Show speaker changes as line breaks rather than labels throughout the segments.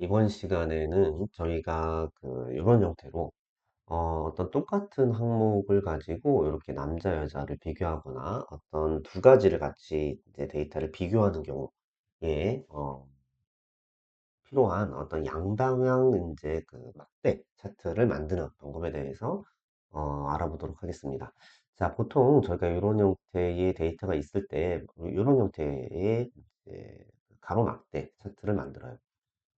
이번 시간에는 저희가 그 이런 형태로 어, 어떤 똑같은 항목을 가지고 이렇게 남자 여자를 비교하거나 어떤 두 가지를 같이 이제 데이터를 비교하는 경우에 어, 필요한 어떤 양방향 이제 그 막대 차트를 만드는 방법에 대해서 어, 알아보도록 하겠습니다. 자, 보통 저희가 이런 형태의 데이터가 있을 때 이런 형태의 가로막대 차트를 만들어요.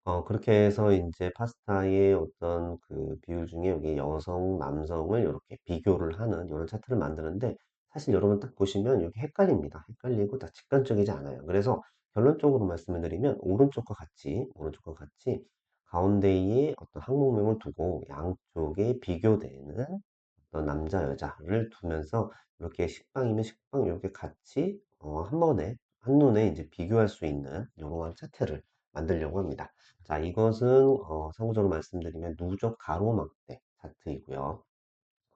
어, 그렇게 해서 이제 파스타의 어떤 그 비율 중에 여기 여성, 남성을 이렇게 비교를 하는 이런 차트를 만드는데 사실 여러분 딱 보시면 여기 헷갈립니다. 헷갈리고 다 직관적이지 않아요. 그래서 결론적으로 말씀을 드리면 오른쪽과 같이, 오른쪽과 같이 가운데에 어떤 항목명을 두고 양쪽에 비교되는 어떤 남자, 여자를 두면서 이렇게 식빵이면 식빵 이렇게 같이 어, 한 번에, 한눈에 이제 비교할 수 있는 이러한 차트를 만들려고 합니다. 자, 이것은 어, 상호적으로 말씀드리면 누적 가로막대 차트이고요.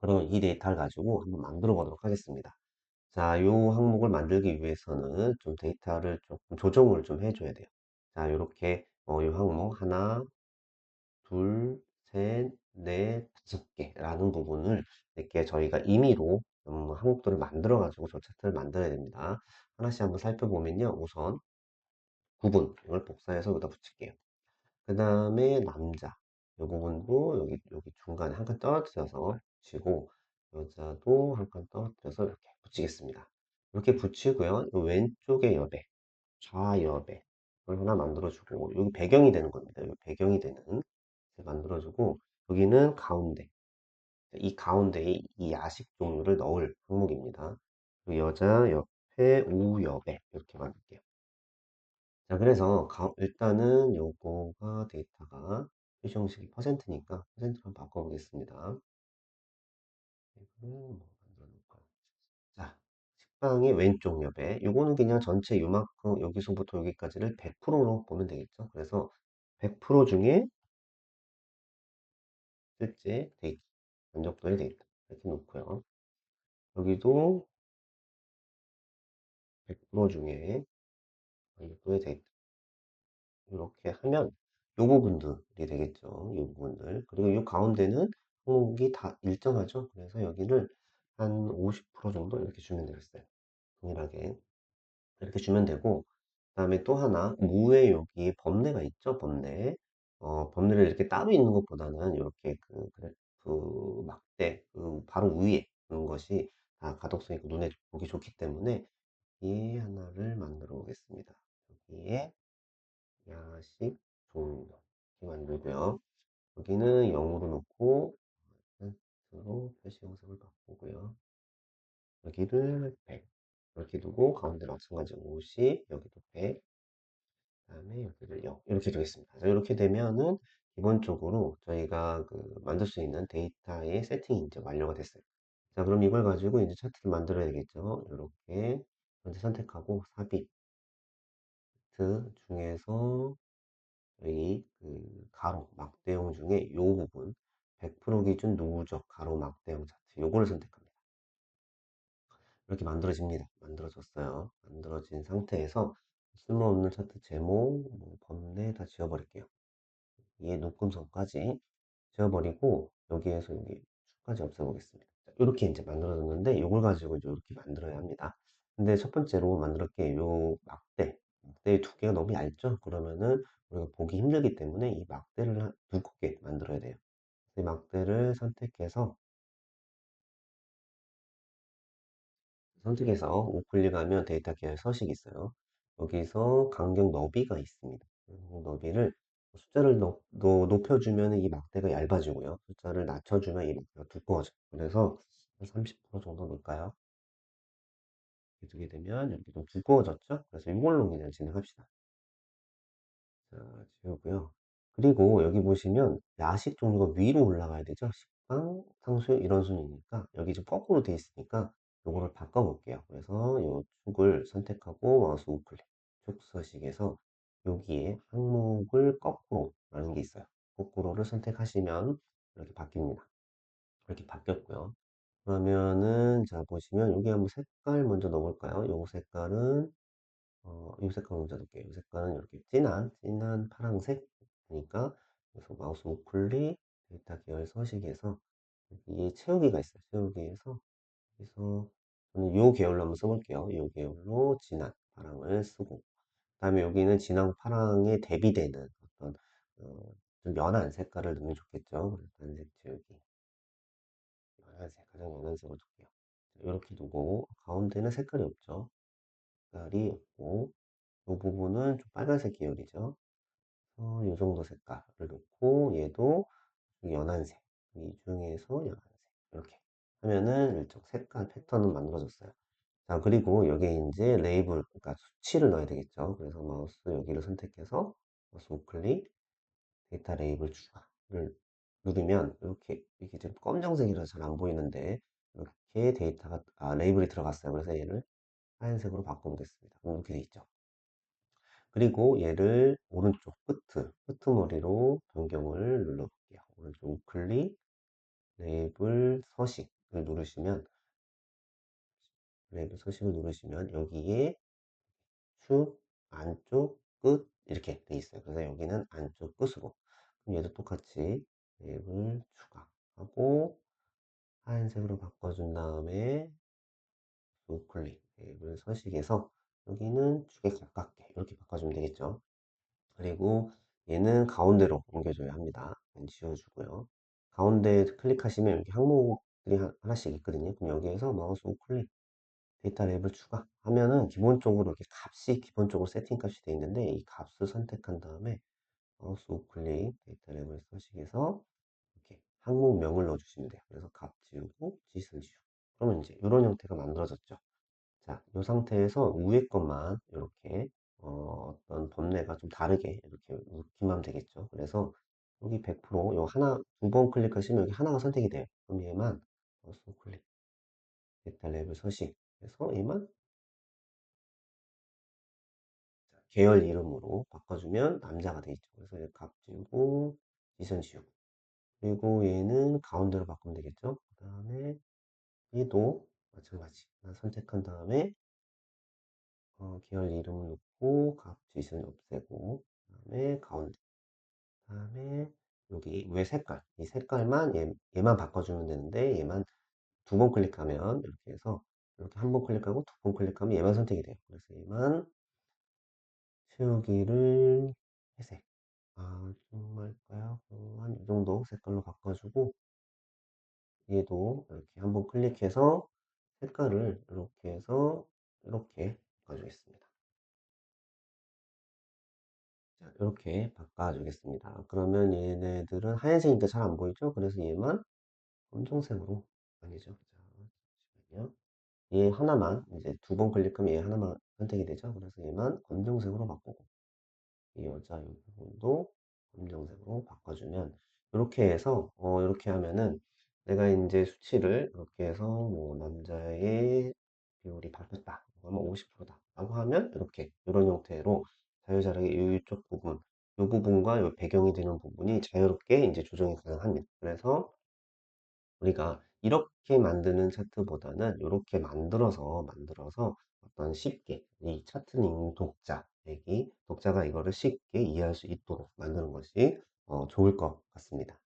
그럼 이 데이터를 가지고 한번 만들어 보도록 하겠습니다. 자, 이 항목을 만들기 위해서는 좀 데이터를 조금 조정을 좀 해줘야 돼요. 자, 이렇게 어, 이 항목 하나, 둘, 셋, 넷, 다섯 개라는 부분을 이렇게 저희가 임의로 음, 항목들을 만들어 가지고 저 차트를 만들어야 됩니다. 하나씩 한번 살펴보면요. 우선 구분 이걸 복사해서 여기다 붙일게요. 그 다음에 남자 이 부분도 여기 여기 중간에 한 칸 떨어뜨려서 붙이고 여자도 한 칸 떨어뜨려서 이렇게 붙이겠습니다. 이렇게 붙이고요. 이 왼쪽에 여배, 좌여배 이걸 하나 만들어주고 여기 배경이 되는 겁니다. 여기 배경이 되는 만들어주고 여기는 가운데 이 가운데에 이 야식 종류를 넣을 항목입니다. 여자 옆에 우여배 이렇게 만들게요. 자, 그래서 가- 일단은 요거가 데이터가 표시 형식이 퍼센트니까 퍼센트로 바꿔보겠습니다. 이거는 뭐 만들어 놓을까요? 자, 식빵의 왼쪽 옆에 요거는 그냥 전체 요만큼 여기서부터 여기까지를 100%로 보면 되겠죠. 그래서 100% 중에 실제 데이터, 면적도의 데이터 이렇게 놓고요. 여기도 100% 중에 면적도의 데이터 이렇게 하면 요 부분들이 되겠죠. 요 부분들. 그리고 요 가운데는 항목이 다 일정하죠. 그래서 여기를 한 50% 정도 이렇게 주면 되겠어요. 동일하게. 이렇게 주면 되고, 그 다음에 또 하나, 무에 여기 범례가 있죠. 범례. 어, 범례를 이렇게 따로 있는 것보다는 이렇게 그, 그래프 막대, 그 바로 위에 있는 것이 다 가독성 있고 눈에 보기 좋기 때문에 이 하나를 만들어 보겠습니다. 여기에 야식 종류 이렇게 만들고요. 여기는 0으로 놓고 센트로 표시 영상을 바꾸고요. 여기를 100 이렇게 두고 가운데 마찬가지 50 여기도 100 그다음에 여기를 0 이렇게 되겠습니다. 이렇게 되면은 기본적으로 저희가 그 만들 수 있는 데이터의 세팅이 이제 완료가 됐어요. 자, 그럼 이걸 가지고 이제 차트를 만들어야 되겠죠. 이렇게 먼저 선택하고 삽입 중에서 여기 그 가로 막대형 중에 이 부분 100% 기준 누적 가로 막대형 차트 요거를 선택합니다. 이렇게 만들어집니다. 만들어졌어요. 만들어진 상태에서 쓸모없는 차트 제목, 뭐 범례 다 지워버릴게요. 얘 묶음선까지 지워버리고 여기에서 여기 수까지 없애보겠습니다. 이렇게 이제 만들어졌는데 이걸 가지고 이렇게 만들어야 합니다. 근데 첫 번째로 만들 게요 막대 막대 두 개가 너무 얇죠? 그러면은 우리가 보기 힘들기 때문에 이 막대를 두껍게 만들어야 돼요. 이 막대를 선택해서 선택해서 우클릭하면 데이터 계열 서식이 있어요. 여기서 간격 너비가 있습니다. 너비를 숫자를 높, 높여주면 이 막대가 얇아지고요. 숫자를 낮춰주면 이 막대가 두꺼워져요. 그래서 30% 정도 넣을까요? 두게 되면 이렇게 좀 두꺼워졌죠? 그래서 이걸로 그냥 진행합시다. 자, 지우고요. 그리고 여기 보시면 야식 종류가 위로 올라가야 되죠? 식빵, 탕수육 이런 순이니까 여기 좀 거꾸로 돼 있으니까 요거를 바꿔볼게요. 그래서 요 축을 선택하고 마우스 우클릭 축 서식에서 여기에 항목을 거꾸로 라는 게 있어요. 거꾸로를 선택하시면 이렇게 바뀝니다. 이렇게 바뀌었고요. 그러면은 자 보시면 여기 한번 색깔 먼저 넣어볼까요? 요 색깔은 어, 이 색깔 먼저 넣을게요. 이 색깔은 이렇게 진한 진한 파란색 그러니까 그래서 마우스 우클릭 데이터 계열 서식에서 여기에 채우기가 있어요. 채우기에서 그래서 저는 요 계열로 한번 써볼게요. 요 계열로 진한 파랑을 쓰고 그다음에 여기는 진한 파랑에 대비되는 어떤 어, 좀 연한 색깔을 넣으면 좋겠죠. 단색 채우기 연한색 가장 연한 색으로 둘게요. 이렇게 두고 가운데는 색깔이 없죠. 색깔이 없고 이 부분은 좀 빨간색 계열이죠. 어, 이 정도 색깔을 놓고 얘도 연한색 이 중에서 연한색 이렇게 하면은 일정 색깔 패턴은 만들어졌어요. 자 그리고 여기에 이제 레이블 그러니까 수치를 넣어야 되겠죠. 그래서 마우스 여기를 선택해서 마우스 우클릭 데이터 레이블 추가를 누르면 이렇게 이게 지금 검정색이라서 잘 안 보이는데 이렇게 데이터가 아, 레이블이 들어갔어요. 그래서 얘를 하얀색으로 바꿔보겠습니다. 이렇게 돼 있죠. 그리고 얘를 오른쪽 끝, 끄트머리로 변경을 눌러볼게요. 오른쪽 우클릭, 레이블 서식을 누르시면, 레이블 서식을 누르시면 여기에 축, 안쪽, 끝 이렇게 돼 있어요. 그래서 여기는 안쪽 끝으로. 그럼 얘도 똑같이 레이블 추가하고 하얀색으로 바꿔준 다음에 우클릭, 레이블 서식에서 여기는 축에 가깝게 이렇게 바꿔주면 되겠죠. 그리고 얘는 가운데로 옮겨줘야 합니다. 지워주고요. 가운데 클릭하시면 이렇게 항목들이 하나씩 있거든요. 그럼 여기에서 마우스 우클릭 데이터 랩을 추가하면은 기본적으로 이렇게 값이 기본적으로 세팅 값이 되어 있는데 이 값을 선택한 다음에 마우스 우클릭 데이터 랩을 서식해서 이렇게 항목명을 넣어주시면 돼요. 그래서 값 지우고 짓을 지우고 그러면 이제 이런 형태가 만들어졌죠. 자, 이 상태에서 위에 것만 이렇게 어, 떤 범례가 좀 다르게 이렇게 넣기만 되겠죠. 그래서 여기 100%요 하나 두 번 클릭하시면 여기 하나가 선택이 돼요. 그럼 얘만 마우스 클릭 데이터 랩을 서식 해서 얘만 계열 이름으로 바꿔주면 남자가 되겠죠. 그래서 얘값 지우고 지선 지우고. 그리고 얘는 가운데로 바꾸면 되겠죠. 그 다음에 얘도 마찬가지. 선택한 다음에 어, 계열 이름을 넣고 값 지선 없애고 그 다음에 가운데. 그 다음에 여기 왜 색깔? 이 색깔만 얘, 얘만 바꿔주면 되는데 얘만 두 번 클릭하면 이렇게 해서 이렇게 한 번 클릭하고 두 번 클릭하면 얘만 선택이 돼요. 그래서 얘만 채우기를 회색 아 정말까요 한 이 정도 색깔로 바꿔주고 얘도 이렇게 한번 클릭해서 색깔을 이렇게 해서 이렇게 바꿔주겠습니다 자, 이렇게 바꿔주겠습니다. 그러면 얘네들은 하얀색이니까 잘 안 보이죠? 그래서 얘만 검정색으로 아니죠. 자, 잠시만요. 얘 하나만 이제 두 번 클릭하면 얘 하나만 선택이 되죠. 그래서 얘만 검정색으로 바꾸고 이 여자 이 부분도 검정색으로 바꿔주면 이렇게 해서 어, 이렇게 하면은 내가 이제 수치를 이렇게 해서 뭐 남자의 비율이 바뀌었다. 그러면 50%다. 라고 하면 이렇게 이런 형태로 자유자재하게 이쪽 부분, 이 부분과 이 배경이 되는 부분이 자유롭게 이제 조정이 가능합니다. 그래서 우리가 이렇게 만드는 차트보다는 이렇게 만들어서 만들어서 어떤 쉽게 이 읽는 독자에게 독자가 이거를 쉽게 이해할 수 있도록 만드는 것이 어, 좋을 것 같습니다.